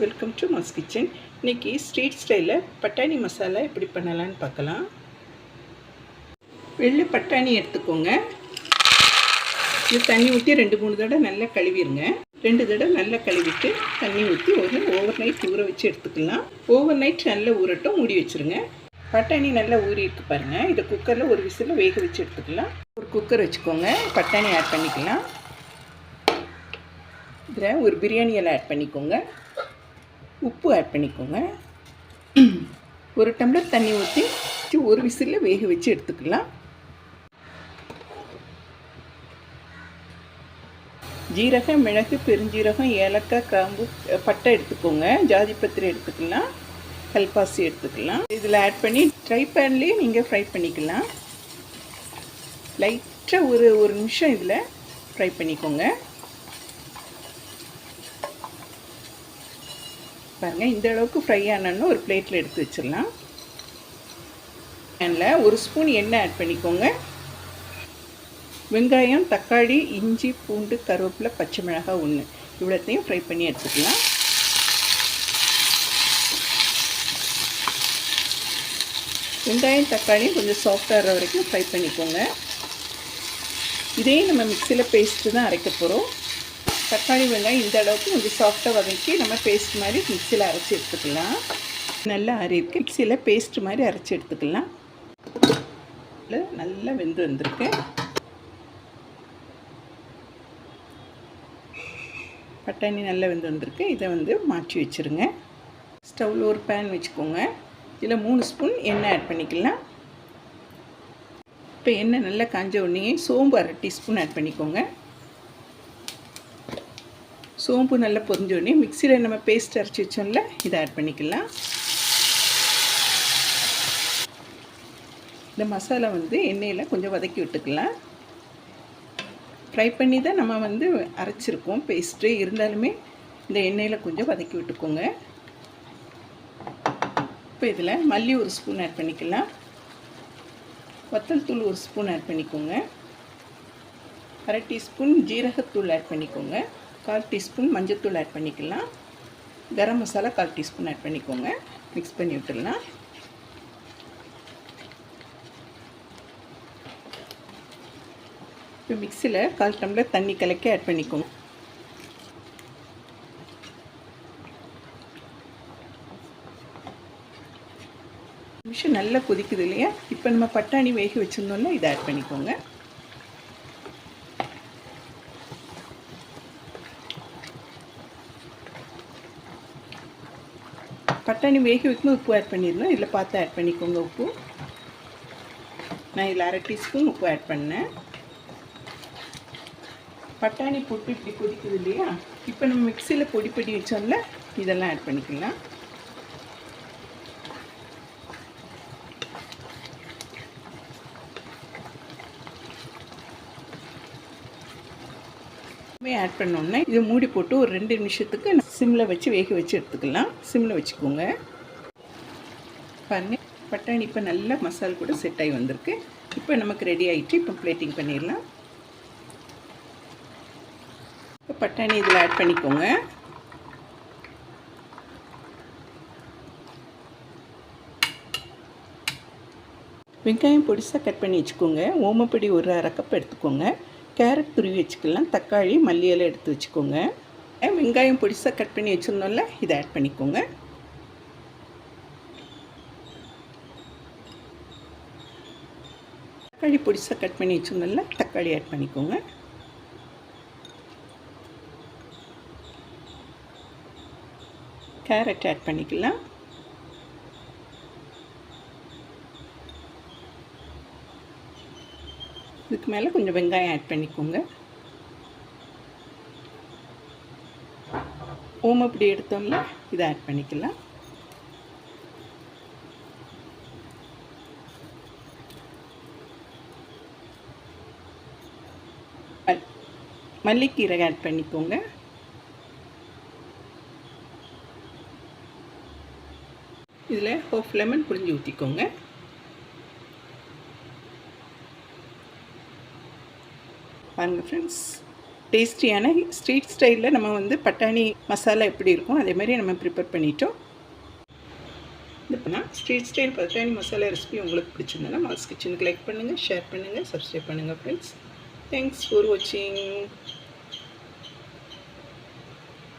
Welcome to mass kitchen இன்னைக்கு street ஸ்டைலில் பட்டாணி மசாலா எப்படி பண்ணலான்னு பார்க்கலாம். வெள்ளை பட்டாணி எடுத்துக்கோங்க. இது தண்ணி ஊற்றி ரெண்டு மூணு தடவை நல்லா கழுவிடுங்க. ரெண்டு தடவை நல்லா கழுவிட்டு தண்ணி ஊற்றி ஒரு ஓவர் நைட் ஊற வச்சு எடுத்துக்கலாம். ஓவர் நைட் நல்லா ஊறட்டும் மூடி வச்சுருங்க. பட்டாணி நல்லா ஊறி இருக்கு பாருங்கள் இதை குக்கரில் ஒரு விசில் வேக வச்சு எடுத்துக்கலாம். ஒரு குக்கர் வச்சுக்கோங்க. பட்டாணி ஆட் பண்ணிக்கலாம். இதில் ஒரு பிரியாணி எல்லாம் ஆட் பண்ணிக்கோங்க. உப்பு ஆட் பண்ணிக்கோங்க. ஒரு டம்ளர் தண்ணி ஊற்றி ஒரு விசிலில் வேக வச்சு எடுத்துக்கலாம். ஜீரகம் மிளகு பெருஞ்சீரகம் ஏலக்காய் கிராம்பு பட்டை எடுத்துக்கோங்க. ஜாதிப்பத்திரி எடுத்துக்கலாம். கல்பாசி எடுத்துக்கலாம். இதில் ஆட் பண்ணி ட்ரை பேன்லேயே நீங்கள் ஃப்ரை பண்ணிக்கலாம். லைட்டாக ஒரு ஒரு நிமிஷம் இதில் ஃப்ரை பண்ணிக்கோங்க. பாருங்கள் இந்த அளவுக்கு ஃப்ரை ஆனோன்னு ஒரு பிளேட்டில் எடுத்து வச்சிடலாம். பேனில் ஒரு ஸ்பூன் எண்ணெய் ஆட் பண்ணிக்கோங்க. வெங்காயம் தக்காளி இஞ்சி பூண்டு கருவேப்பிலை பச்சை மிளகாய் ஒன்று இவ்வளோத்தையும் ஃப்ரை பண்ணி எடுத்துக்கலாம். வெங்காயம் தக்காளியும் கொஞ்சம் சாஃப்டாகிற வரைக்கும் ஃப்ரை பண்ணிக்கோங்க. இதே நம்ம மிக்சியில் பேஸ்ட்டு தான் அரைக்க போகிறோம் தக்காளி வெங்காயம் இந்த அளவுக்கு கொஞ்சம் சாஃப்டாக வதக்கி நம்ம பேஸ்ட் மாதிரி மிக்சியில் அரைச்சி எடுத்துக்கலாம். நல்லா அரைக்கு மிக்சியில் பேஸ்ட் மாதிரி அரைச்சி எடுத்துக்கலாம். நல்லா வெந்து வந்திருக்கு. பட்டாணி நல்லா வெந்து வந்திருக்கு. இதை வந்து மாற்றி வச்சுருங்க. ஸ்டவ்வில் ஒரு பேன் வச்சுக்கோங்க. இதில் மூணு ஸ்பூன் எண்ணெய் ஆட் பண்ணிக்கலாம். இப்போ எண்ணெய் நல்லா காஞ்ச உடனே சோம்பு அரை டீஸ்பூன் ஆட் பண்ணிக்கோங்க. சோம்பு நல்லா பொரிஞ்சோடனே மிக்சியில் நம்ம பேஸ்ட் அரைச்சி வச்சோம்ல இதை ஆட் பண்ணிக்கலாம். இந்த மசாலா வந்து எண்ணெயில் கொஞ்சம் வதக்கி விட்டுக்கலாம். ஃப்ரை பண்ணி தான் நம்ம வந்து அரைச்சிருக்கோம். பேஸ்ட்டு இருந்தாலுமே இந்த எண்ணெயில் கொஞ்சம் வதக்கி விட்டுக்கோங்க. இப்போ இதில் மல்லி ஒரு ஸ்பூன் ஆட் பண்ணிக்கலாம். வத்தல் தூள் ஒரு ஸ்பூன் ஆட் பண்ணிக்கோங்க. அரை டீஸ்பூன் ஜீரகத்தூள் ஆட் பண்ணிக்கோங்க. கால் டீஸ்பூன் மஞ்சத்தூள் ஆட் பண்ணிக்கலாம். கரம் மசாலா கால் டீஸ்பூன் ஆட் பண்ணிக்கோங்க. மிக்ஸ் பண்ணி விட்டுடலாம். இப்போ மிக்சியில் கால் டம்ளர் தண்ணி கலக்கி ஆட் பண்ணிக்கோங்க. நிமிஷம் நல்லா கொதிக்குது இல்லையா? இப்போ நம்ம பட்டாணி வேக வச்சுருந்தோம்ல இதை ஆட் பண்ணிக்கோங்க. பட்டாணி வேக வைக்கணும் உப்பு ஆட் பண்ணிடணும் இதில் பார்த்து ஆட் பண்ணிக்கோங்க உப்பு. நான் இதில் அரை டீஸ்பூன் உப்பு ஆட் பண்ணேன். பட்டாணி போட்டு இப்படி கொதிக்குது இல்லையா? இப்போ நம்ம மிக்சியில் பொடி பொடி வச்சோம்ல இதெல்லாம் ஆட் பண்ணிக்கலாம். ஆட் பண்ணோம்னா இதை மூடி போட்டு ஒரு ரெண்டு நிமிஷத்துக்கு சிம்மில் வச்சு வேக வச்சு எடுத்துக்கலாம். சிம்மில் வச்சுக்கோங்க. பாருங்க பட்டாணி இப்போ நல்லா மசால் கூட செட் ஆகி வந்திருக்கு. இப்போ நமக்கு ரெடி ஆகிட்டு இப்போ பிளேட்டிங் பண்ணிடலாம். இப்போ பட்டாணி இதில் ஆட் பண்ணிக்கோங்க. வெங்காயம் பொடிசாக கட் பண்ணி வச்சுக்கோங்க. ஓமப்பொடி ஒரு அரை கப் எடுத்துக்கோங்க. கேரட் துருவி வச்சுக்கலாம். தக்காளி மல்லியெல்லாம் எடுத்து வச்சுக்கோங்க. வெங்காயம் பொடிசாக கட் பண்ணி வச்சுருந்தோம்ல இதை ஆட் பண்ணிக்கோங்க. தக்காளி பொடிசாக கட் பண்ணி வச்சுருந்தோம்ல தக்காளி ஆட் பண்ணிக்கோங்க. கேரட் ஆட் பண்ணிக்கலாம். இதுக்கு மேலே கொஞ்சம் வெங்காயம் ஆட் பண்ணிக்கோங்க. அப்படி எடுத்தோம்ல இதை ஆட் பண்ணிக்கலாம். மல்லிக்கீரை ஆட் பண்ணிக்கோங்க. இதில் ஹோஃப் லெமன் புரிஞ்சு ஊற்றிக்கோங்க பாருங்கள் ஃப்ரெண்ட்ஸ் டேஸ்டியான ஸ்ட்ரீட் ஸ்டைலில் நம்ம வந்து பட்டாணி மசாலா எப்படி இருக்கும் அதே மாதிரி நம்ம ப்ரிப்பேர் பண்ணிட்டோம். இப்போ ஸ்ட்ரீட் ஸ்டைல் பட்டாணி மசாலா ரெசிபி உங்களுக்கு பிடிச்சிருந்தனா மாஸ் கிச்சனுக்கு லைக் பண்ணுங்கள் ஷேர் பண்ணுங்கள் சப்ஸ்கிரைப் பண்ணுங்கள் ஃப்ரெண்ட்ஸ் தேங்க்ஸ் ஃபார் வாட்சிங்